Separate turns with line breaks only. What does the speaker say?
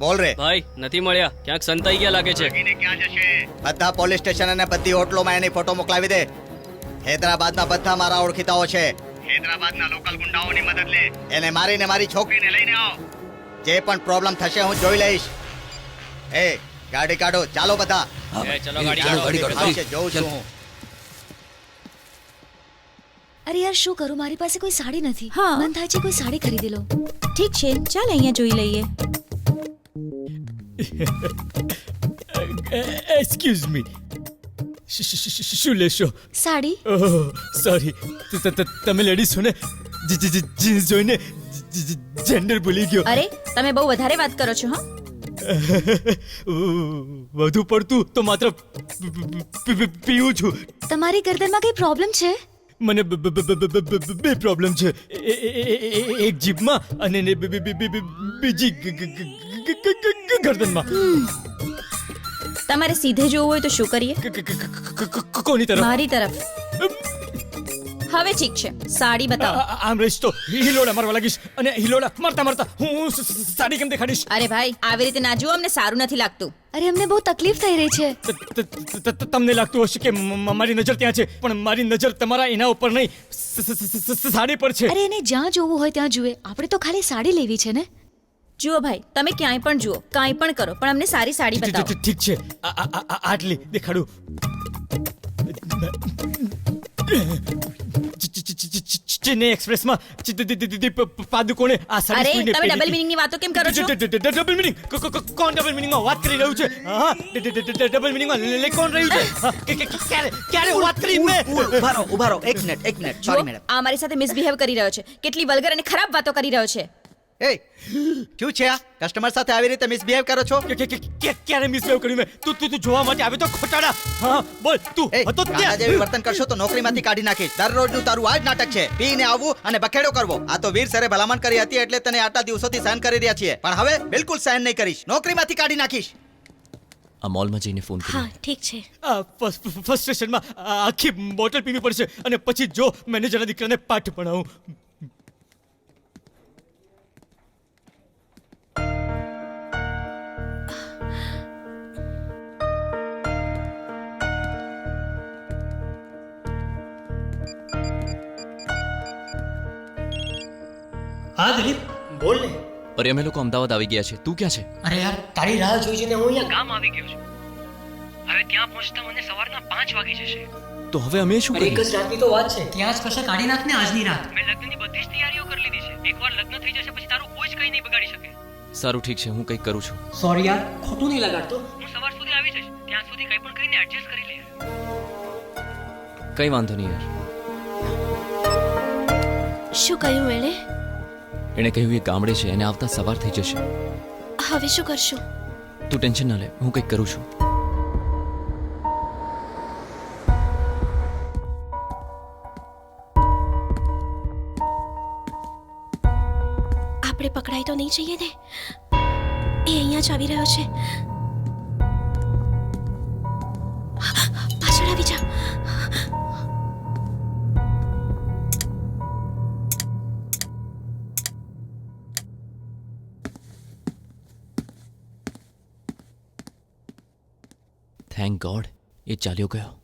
બોલ રે.
ભાઈ નથી મળ્યા. ક્યાંક સંતાઈ ગયા લાગે છે.
બધા પોલીસ સ્ટેશન અને બધી હોટલોમાં એની ફોટો મોકલાવી દે. હૈદરાબાદના બધા મારા ઓળખીતાઓ છે. હૈદરાબાદના લોકલ ગુંડાઓની મદદ લે. એને મારીને મારી છોકરીને લઈને આવો. જે પણ પ્રોબ્લેમ થશે હું જોઈ લઈશ. એ ગાડી કાઢો. ચાલો બધા.
ચલો ગાડી કાઢો.
ગાડી કાઢો. છે, જોઉં છું હું.
અરે યાર શું કરું? મારી પાસે કોઈ સાડી નથી.
હા.
મન થાય છે કોઈ સાડી ખરીદી લઉં
ઠીક છે ચાલ અહીંયા જોઈ લઈએ.
એક્સક્યુઝ મી શું લેશો
સાડી
ઓહ સોરી તમે લેડીઝ છો ને? જીન્સ જોઈને જેન્ડર ભૂલી ગયો.
અરે તમે બહુ વધારે વાત કરો છો હા.
વધુ પડતું તો માત્ર પીવું છું.
તમારી ગરદનમાં કઈ પ્રોબ્લેમ છે?
મને બ- પ્રોબ્લેમ છે. એક જીભમાં અને બીજી ગરદનમાં?
તમારે સીધે જોવું હોય તો શું કરીએ?
કોની તરફ?
મારી તરફ. હવે ઠીક છે. સાડી બતાવો.
આમ રહીશ તો હિલોડા મારવા લાગીશ અને હિલોડા મારતા મારતા હું સાડી કેમ દેખાડીશ?
અરે ભાઈ આવી રીતે ના જુઓ અમને સારું નથી લાગતું.
અરે અમને બહુ તકલીફ થઈ રહી છે.
તમને લાગતું હશે કે મારી નજર ત્યાં છે પણ મારી નજર તમારા એના ઉપર નહીં. સાડી પર છે.
અરે એને જ્યાં જોવું હોય ત્યાં જુએ. આપણે તો ખાલી સાડી લેવી છે ને?
જુઓ ભાઈ તમે ક્યાંય પણ જુઓ કાંઈ પણ કરો પણ અમને સારી સાડી બતાવો.
ઠીક છે આ- આ- આ- આટલી દેખાડું. ચી- ચી- ચી- ચી- ચી- ચેન્નઈ એક્સપ્રેસમાં ચી- દી- દી- દી- દી- પ- પાદુકોણે આ સાડી
અરે
કોઈને
તમે ડબલ
મિનિંગ
મિનિંગની વાતો કેમ કરો છો?
ડબલ મિનિંગ કોણ ડબલ મિનિંગમાં વાત કરી રહ્યું છે? હા ડબલ મિનિંગમાં લે- કોણ રહ્યું છે? હા, કે- કે- કે- ક્યારે ક્યારે વાત કરી મેં?
ઊભા રહો ઊભા રહો એક મિનિટ એક મિનિટ
જુઓ
સોરી મેડમ
આ મારી સાથે મિસબિહેવ કરી રહ્યો છે. કેટલી વલ્ગર અને ખરાબ વાતો કરી રહ્યો છે.
એ શું છે આ? કસ્ટમર સાથે આવી રીતે મિસબિહેવ કરો છો?
કે- કે- કે- કે- ક્યારે મિસબિહેવ કર્યું મેં? તું તું તું જોવા માટે આવ્યો તો ખોટાડા. હા બોલ તું હતો ત્યાં.
જેવી વર્તન કરશો તો નોકરીમાંથી કાઢી નાખીશ. દરરોજનું તારું આ જ નાટક છે. પીને આવવું અને બખેડો કરવો. આ તો વીર સરે ભલામણ કરી હતી એટલે તને આટલા દિવસોથી સહન કરી રહ્યા છીએ. પણ હવે બિલકુલ સહન નહીં કરીશ. નોકરીમાંથી કાઢી નાખીશ.
આ મોલમાં જઈને ફોન
હા ઠીક છે.
ફર્સ્ટ ફર્સ્ટ સ્ટેશનમાં આખી બોટલ પીવી પડશે. અને પછી જો મેનેજરના દીકરાને પાઠ ભણાવું.
હા દિલીપ. બોલ ને.
અરે અમે લોકો અમદાવાદ આવી ગયા છે. તું ક્યાં છે?
અરે યાર તારી રાહ જોઈ જોઈને હું અહીંયા
ગામ આવી ગયો છું. હવે ત્યાં પહોંચતા મને સવારના પાંચ વાગી જશે.
તો હવે અમે શું
કરીએ એક જ રાતની તો વાત છે. ત્યાં જ કશે કાઢી નાખ ને આજની રાત.
મેં લગ્નની બધી જ તૈયારીઓ કરી લીધી છે. એકવાર લગ્ન થઈ જશે પછી તારું કોઈ જ કંઈ નહીં બગાડી શકે.
સારું ઠીક છે. હું કંઈક કરું છું.
સોરી યાર ખોટું નહીં લગાડતો.
હું સવાર સુધી આવી જઈશ. ત્યાં સુધી કંઈ પણ કરીને એડજસ્ટ કરી લે.
કંઈ વાંધો નહીં યાર.
શું કહ્યું એણે?
એણે કહ્યું એ ગામડે છે એને આવતા સવાર થઈ જશે.
હવે શું કરશું?
તું ટેન્શન ના લે હું કંઈક કરું છું.
આપણે પકડાઈ તો નહીં જઈએ ને? એ અહીંયા જ આવી રહ્યો છે.
થેન્ક ગોડ એ ચાલ્યો ગયો.